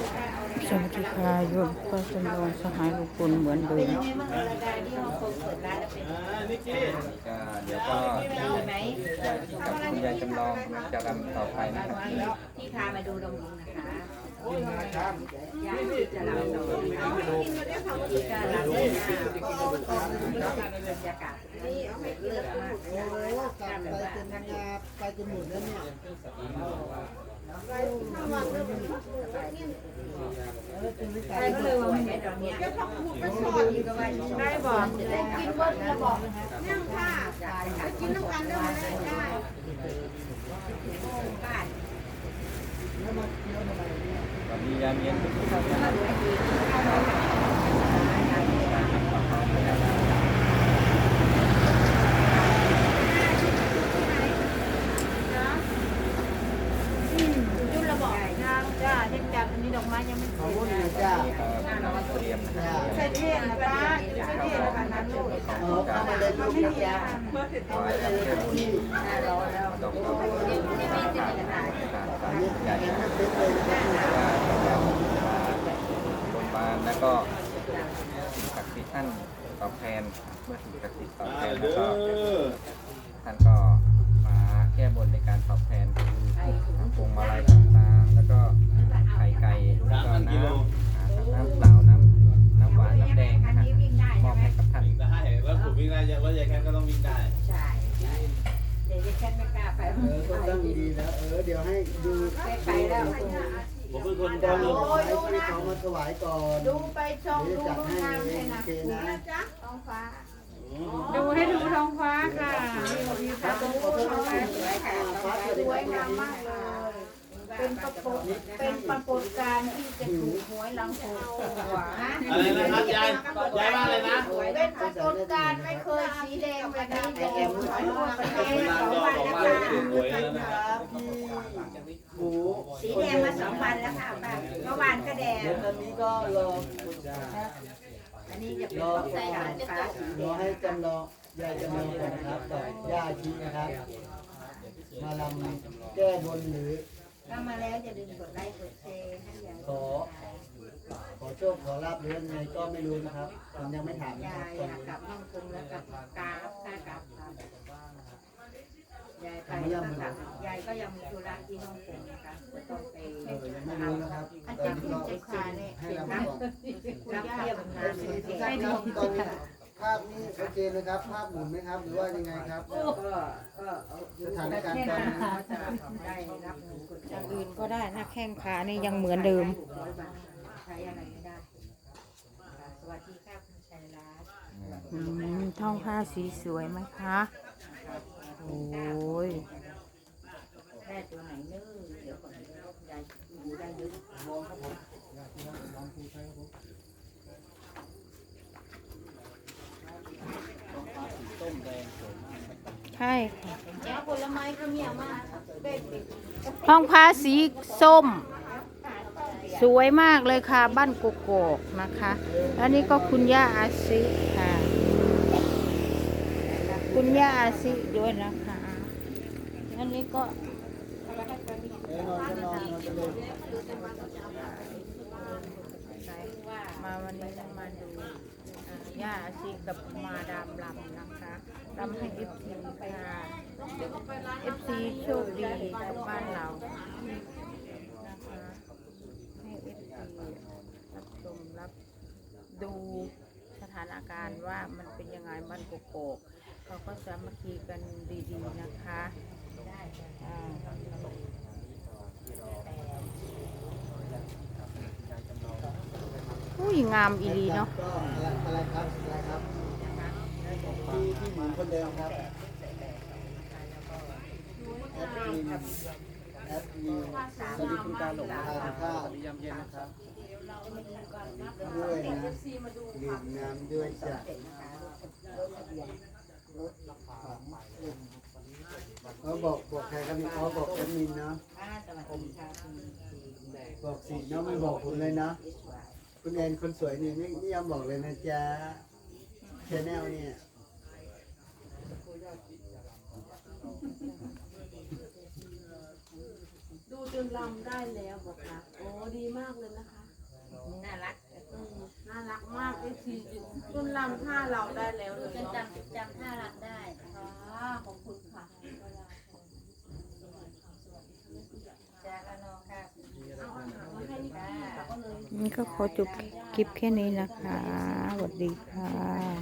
สวัสดีค่ะโยมก็จำลองสหายลุงพลเหมือนเดิมเป็นยังไงบ้างราคาที่เราควิดร้านแล้วเป็นก็เดี๋ยวก็ดีไหมกับคุณยายจำลองจะรำต่อไปนะครับที่ที่พามาดูดงลุงนะคะยายที่จะรำดงลุงที่จะรำได้นะบรรยากาศเลือกมากเลยการแบบว่าไปจนหมดแล้วเนี่ย ใครก็เลยว่าไม่ได้ตอนนี้ได้บอกได้กินเบิ้ลแล้วบอกนั่งค่ะกินน้ำกันได้ไหมได้ตอนนี้ยามเย็นก็ เตรียมนะครับใช่เทียนนะป้าใช่เทียนนะคะนั้นลูกเออเข้ามาเลยลูกนะจ๊ะขอให้ทำเรื่องที่ดอกดอกขาดขาดขาดใหญ่ว่าเรามาบนบานแล้วก็สิ่งศักดิ์สิทธิ์ท่านตอบแทนเมื่อสิ่งศักดิ์สิทธิ์ตอบแทนแล้วก็ท่านก็มาแก้บนในการตอบแทนคือพวงมาลัยต่างๆแล้วก็ ไม่กล้าไปเออก็ตั้งดีแล้ว เออ เดี๋ยวให้ดูไปแล้วผมเป็นคนตอนทำลลงงไว้ที่เขามาถวายก่อนดูไปชมเดี๋ยวดูจัดดูให้งามเลยยโอนะจ๊ะท้องฟ้าดูให้ดูท้องฟ้าค่ะดูท้องขอโทษนะสวยค่ะฟ้าสวยงามมากเลย เป็นปรากฏเป็นปรากฏการณ์ที่จะถูกหวยลังโกตัวฮะอะไรนะครับยายยายว่าอะไรนะเป็นปรากฏการณ์ไม่เคยสีแดงแบบนี้เลยหวยทั่วประเทศสองวันแล้วนะครับพี่หมูสีแดงมาสองวันแล้วค่ะป้าเมื่อวานก็แดงเดี๋ยวตอนนี้ก็รออันนี้จะเป็นรอใส่การฟ้าสีแดงรอให้จำลองยายจำลองก่อนนะครับกับย่าชีนะครับ มาลำแก้บนหรือ ก็มาแล้วจะดึงกดไลค์กดแชร์ให้ยายขอ ขอโชคขอลาบหรือยังไงก็ไม่รู้นะครับผมยังไม่ถามนะยาครับยตอนอยากนี้กลับฮ่องกงแล้วกลับกาบกากลับครับยายไปก็กลับยายก็ยังมีธุระที่ฮ่องกงนะคะจะต้องไปเออยังไม่รู้นะครับอาตอจานรย์นี้คุณก็เจ็บขาเนี่ยให้ลำก่อนรับเทียบงานทุกท่านครับตอนนี้ ภาพนี้โอเคนะครับ ภาพหมุนไหมครับ หรือว่ายังไงครับ ก็ก็เอาสถานการณ์ตอนนี้ก็จะได้รับเงินกดอย่างอื่นก็ได้นะแข้งขานี่ยังเหมือนเดิมร้อยบาทใช้อะไรไม่ได้สวัสดีค่ะคุณชัยรัตน์อืมท้องผ้าสีสวยไหมคะ โอ้ย ได้ตัวไหนเนอะเดี๋ยวก่อนเดี๋ยวยายดูได้เยอะ ใช่ค่ะผลไม้ก็มีมากท้องผ้าสีส้ม สวยมากเลยค่ะ บ้านกกอกนะคะ อันนี้ก็คุณย่าอาซิค่ะ คุณย่าอาซิด้วยนะคะ อันนี้ก็เอ้ยนอนก็มาวันนี้จะมาดู ย่าอาซิกับมาดามลำนะคะลำให้เอฟซีค่ะเอฟซีโชคดีกับบ้านเรานะคะให้เอฟซีรับชมรับดูสถานการณ์ว่ามันเป็นยังไงบ้านกกอกเขาก็สามัคคีกันดีๆนะคะอุ้ยงามอีหลีเนาะ อะไรครับ อะไรครับที่ที่หมุนคนเดิมครับแอดมินแอดมินสวัสดีคุณตาหลงทานข้าวยำเย็นนะครับด้วยนะดื่มน้ำด้วยจ้ะเขาบอกบอกใครครับเขาบอกแอดมินเนาะบอกสิเนาะไม่บอกคุณเลยนะ คุณแอนคนสวยนี่ไม่ยอมบอกเลยนะจ๊ะแชนแนลเนี่ยดูจนลำได้แล้วบอกค่ะโอ้ดีมากเลยนะคะน่ารักน่ารักมากเลยทีจนลำท่าเราได้แล้ว ก็ขอจบคลิปแค่นี้นะคะสวัสดีค่ะ